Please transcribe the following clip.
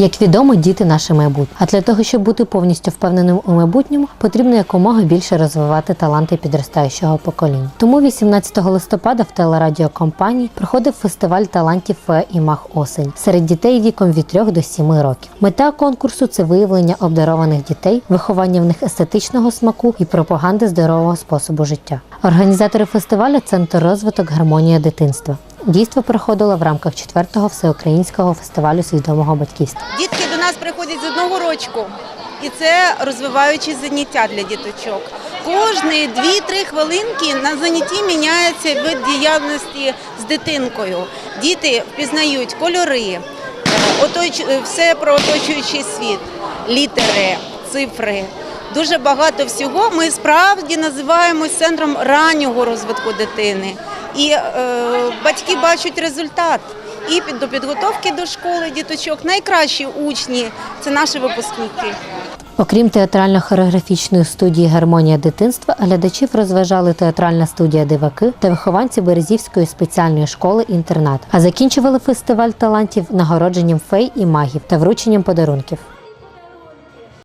Як відомо, діти наше майбутнє. А для того, щоб бути повністю впевненим у майбутньому, потрібно якомога більше розвивати таланти підростаючого покоління. Тому 18 листопада в телерадіокомпанії проходив фестиваль талантів «Фе і мах осень серед дітей віком від 3 до 7 років. Мета конкурсу це виявлення обдарованих дітей, виховання в них естетичного смаку і пропаганди здорового способу життя. Організатори фестивалю Центр розвиток гармонія дитинства. Дійство проходило в рамках 4-го всеукраїнського фестивалю свідомого батьківства. Дітки до нас приходять з одного рочку, і це розвиваючі заняття для діточок. Кожні 2-3 хвилинки на занятті міняється вид діяльності з дитинкою. Діти впізнають кольори, е, е, все про оточуючий світ, літери, цифри. Дуже багато всього. Ми справді називаємось центром раннього розвитку дитини. І е, батьки бачать результат. І під- до підготовки до школи діточок найкращі учні це наші випускники. Окрім театрально-хореографічної студії Гармонія дитинства, глядачів розважали театральна студія Диваки та вихованці Березівської спеціальної школи інтернат. А закінчували фестиваль талантів нагородженням фей і магів та врученням подарунків.